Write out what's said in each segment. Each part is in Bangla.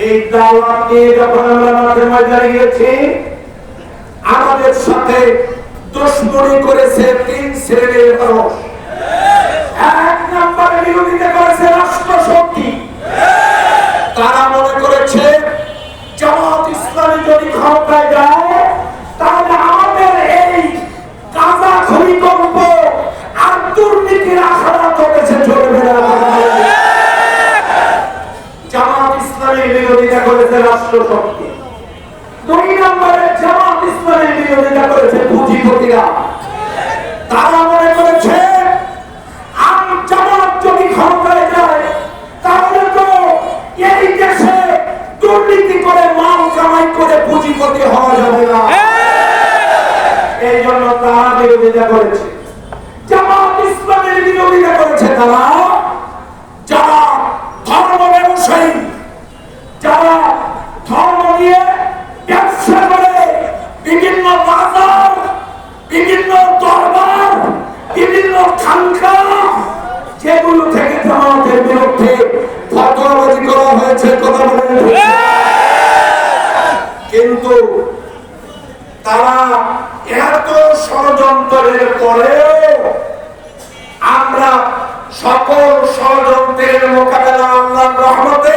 এই দাওয়াত নিয়ে তারা মনে করেছে, জামাত যদি ক্ষমতায় যায়, তাহলে আমাদের এই কাজা ভূমিকম্প আর দুর্নীতির আখড়া চলেছে চলবে না জামাত ইসলামী বিরোধিতা করেছে রাষ্ট্র শক্তি দুই নম্বরে জামাত ইসলামী বিরোধিতা করেছে পুঁজিপতিরা। তারা মনে করেছে জামাত যদি ক্ষমতায় যায়, তাহলে তো এই দেশে দুর্নীতি করে মাল কামাই করে পুঁজিপতি হওয়া যাবে না। এই জন্য তারা বিরোধিতা করেছে। জামাত ইসলামের বিরোধিতা করেছে তারা। খানকা যেগুলো থেকে জামাতের বিরুদ্ধে ফতোয়াবাজি করা হয়েছে, কথা বলেন কিন্তু তারা এত ষড়যন্ত্রের পরেও আমরা সকল ষড়যন্ত্রের মোকাবেলা আল্লাহর রহমতে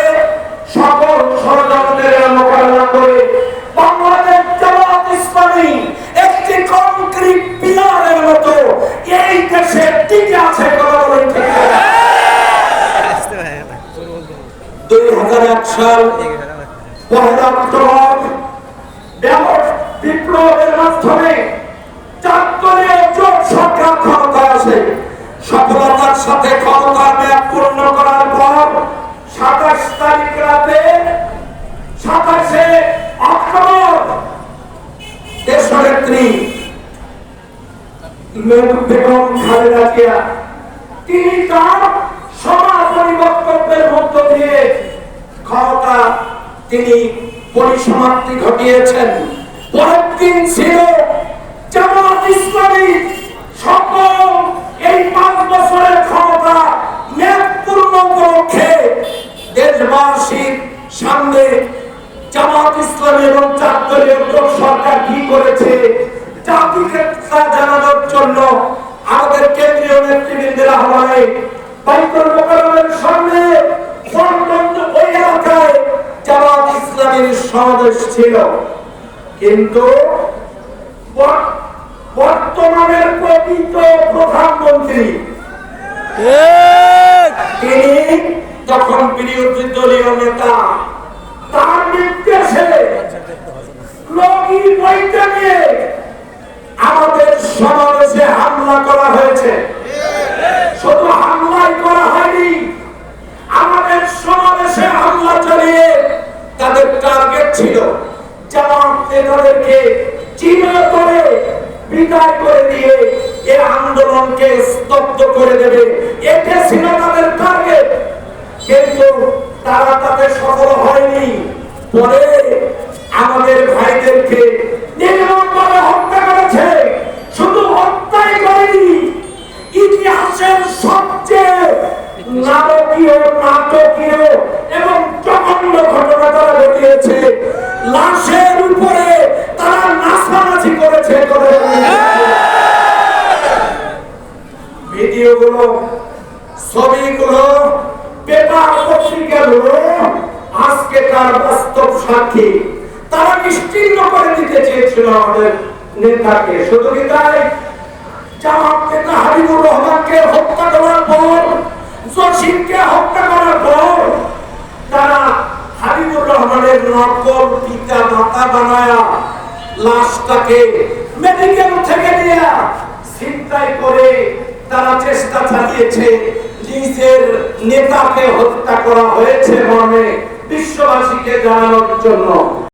সকল ষড়যন্ত্রের সাল পহেলা অক্টোবর ব্যাপক বিপ্লবের মাধ্যমে চারদলীয় জোট সরকার ক্ষমতায় আসে। সফলতার সাথে ক্ষমতা মেয়াদ পূর্ণ করার পর সাতাশ তারিখ রাতে সাতাশে অক্টোবর দেশনেত্রী বেগম খালেদা জিয়া, তিনি তার সমাপনী বক্তব্যের মধ্য দিয়ে ক্ষমতা তিনি পরিসমাপ্তি ঘটিয়েছেন। পরের দিন ছিল জামাত ইসলামী। সকল এই পাঁচ বছরের ক্ষমতা দেশবাসীর সামনে জামাত ইসলামী এবং জোট সরকার কি করেছে, জাতিকে জানানোর জন্য আমাদের কেন্দ্রীয় নেতৃবৃন্দের আহ্বানে বাইতুল মোকাররমের সামনে পর্যন্ত ওই এলাকায় জামাত ইসলামীর সমাবেশ ছিল। কিন্তু বর্তমানের প্রকৃত প্রধানমন্ত্রী তিনি তখন বিরোধী দলীয় নেতা তার নির্দেশে লগি বইটা নিয়ে আমাদের সমাবেশে হামলা করা হয়েছে শুধু হামলাই করা হয়নি আমাদের সমাবেশে হামলা চালিয়ে তাদের টার্গেট ছিল। নেতাদেরকে চিহ্ন করে, বিদায় করে দিয়ে এই আন্দোলনকে স্তব্ধ করে দেবে। ছিল তাদের টার্গেট কিন্তু তারা তাতে সফল হয়নি। পরে আমাদের ভাইদেরকে নির্মমভাবে হত্যা করেছে। শুধু হত্যাই করেনি, ইতিহাসের সবচেয়ে নাটকীয় নাটকীয় এবং জঘন্য ঘটনা তারা ঘটিয়েছে। লাশের উপরে তারা নাচানাচি করেছে ভিডিওগুলো, ছবিগুলো, পেপার পত্রিকাগুলো আজকে তার বাস্তব সাক্ষী। তারা বিস্তীর্ণ করে দিতে চেয়েছিল আমাদের নেতাকে। শুধু কি তাই জামাত নেতা হাবিবুর রহমানকে হত্যা করার পর জসিমকে হত্যা করার পর তারা নকল পিতা মাতা বানায়া লাশটাকে মেডিকেল থেকে নিয়ে চিন্তাই করে তারা চেষ্টা চালিয়েছে। নিজের নেতাকে হত্যা করা হয়েছে মর্মে। বিশ্ববাসীকে জানানোর জন্য।